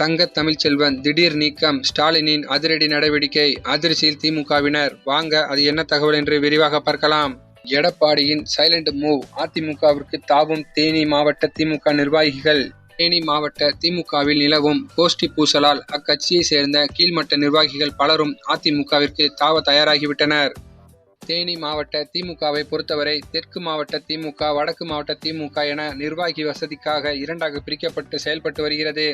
தங்க தமிழ்ச்செல்வன் திடீர் நீக்கம் ஸ்டாலினின் அதிரடி நடவடிக்கை அதிர்ச்சியில் திமுகவினர். வாங்க அது என்ன தகவல் என்று விரிவாக பார்க்கலாம். எடப்பாடியின் சைலண்ட் மூவ் அதிமுகவிற்கு தாவும் தேனி மாவட்ட திமுக நிர்வாகிகள். தேனி மாவட்ட திமுகவில் நிலவும் கோஷ்டி பூசலால் அக்கட்சியை சேர்ந்த கீழ்மட்ட நிர்வாகிகள் பலரும் அதிமுகவிற்கு தாவ தயாராகிவிட்டனர். தேனி மாவட்ட திமுகவை பொறுத்தவரை தெற்கு மாவட்ட திமுக வடக்கு மாவட்ட திமுக என நிர்வாகி வசதிக்காக இரண்டாக பிரிக்கப்பட்டு செயல்பட்டு வருகிறது.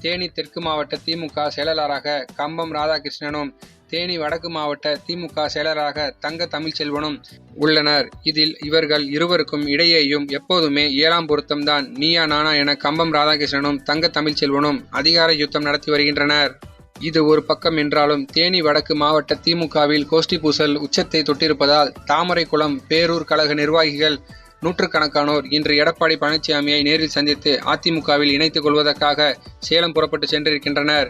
தேனி தெற்கு மாவட்ட திமுக செயலாளராக கம்பம் ராதாகிருஷ்ணனும் தேனி வடக்கு மாவட்ட திமுக செயலராக தங்க தமிழ்ச்செல்வனும் உள்ளனர். இதில் இவர்கள் இருவருக்கும் இடையேயும் எப்போதுமே ஏழாம் பொருத்தம்தான் நீயா நானா என கம்பம் ராதாகிருஷ்ணனும் தங்க தமிழ்ச்செல்வனும் அதிகார யுத்தம் நடத்தி வருகின்றனர். இது ஒரு பக்கம் என்றாலும் தேனி வடக்கு மாவட்ட திமுகவில் கோஷ்டி பூசல் உச்சத்தை தொட்டிருப்பதால் தாமரைக்குளம் பேரூர் கழக நிர்வாகிகள் நூற்றுக்கணக்கானோர் இன்று எடப்பாடி பழனிசாமியை நேரில் சந்தித்து அதிமுகவில் இணைத்துக் கொள்வதற்காக சேலம் புறப்பட்டு சென்றிருக்கின்றனர்.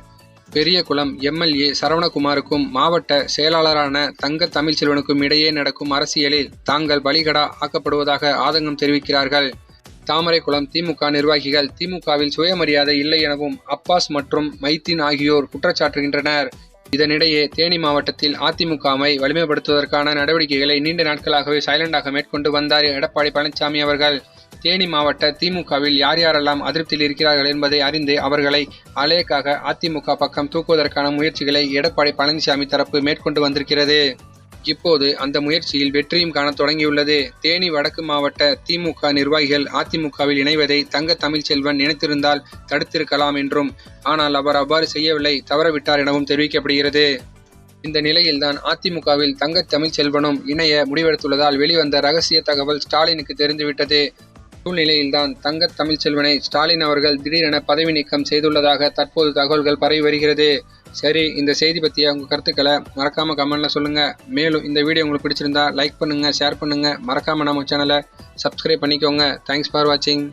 பெரியகுளம் எம்எல்ஏ சரவணகுமாருக்கும் மாவட்ட செயலாளரான தங்க தமிழ்ச்செல்வனுக்கும் இடையே நடக்கும் அரசியலில் தாங்கள் பலிகடா ஆக்கப்படுவதாக ஆதங்கம் தெரிவிக்கிறார்கள். தாமரைக்குளம் திமுக நிர்வாகிகள் திமுகவில் சுயமரியாதை இல்லை எனவும் அப்பாஸ் மற்றும் மைத்தீன் ஆகியோர் குற்றச்சாட்டுகின்றனர். இதனிடையே தேனி மாவட்டத்தில் அதிமுகவை வலிமைப்படுத்துவதற்கான நடவடிக்கைகளை நீண்ட நாட்களாகவே சைலண்டாக மேற்கொண்டு வந்தார் எடப்பாடி பழனிசாமி அவர்கள். தேனி மாவட்ட திமுகவில் யார் யாரெல்லாம் அதிருப்தியில் இருக்கிறார்கள் என்பதை அறிந்து அவர்களை அலேக்காக அதிமுக பக்கம் தூக்குவதற்கான முயற்சிகளை எடப்பாடி பழனிசாமி தரப்பு மேற்கொண்டு வந்திருக்கிறது. இப்போது அந்த முயற்சியில் வெற்றியும் காண தொடங்கியுள்ளது. தேனி வடக்கு மாவட்ட திமுக நிர்வாகிகள் அதிமுகவில் இணைவதை தங்க தமிழ்ச்செல்வன் நினைத்திருந்தால் தடுத்திருக்கலாம் என்றும் ஆனால் அவர் அவ்வாறு செய்யவில்லை தவறவிட்டார் எனவும் தெரிவிக்கப்படுகிறது. இந்த நிலையில்தான் அதிமுகவில் தங்க தமிழ்ச்செல்வனும் இணைய முடிவெடுத்துள்ளதால் வெளிவந்த ரகசிய தகவல் ஸ்டாலினுக்கு தெரிந்துவிட்டது. சூழ்நிலையில்தான் தங்க தமிழ்ச்செல்வனை ஸ்டாலின் அவர்கள் திடீரென பதவி நீக்கம் செய்துள்ளதாக தற்போது தகவல்கள் பரவி வருகிறது. சரி இந்த செய்தி பற்றிய உங்கள் கருத்துக்களை மறக்காம கமெண்ட்ல சொல்லுங்க. மேலும் இந்த வீடியோ உங்களுக்கு பிடிச்சிருந்தா லைக் பண்ணுங்க ஷேர் பண்ணுங்க. மறக்காம நம்ம சேனலை சப்ஸ்கிரைப் பண்ணிக்கோங்க. தேங்க்ஸ் ஃபார் வாட்சிங்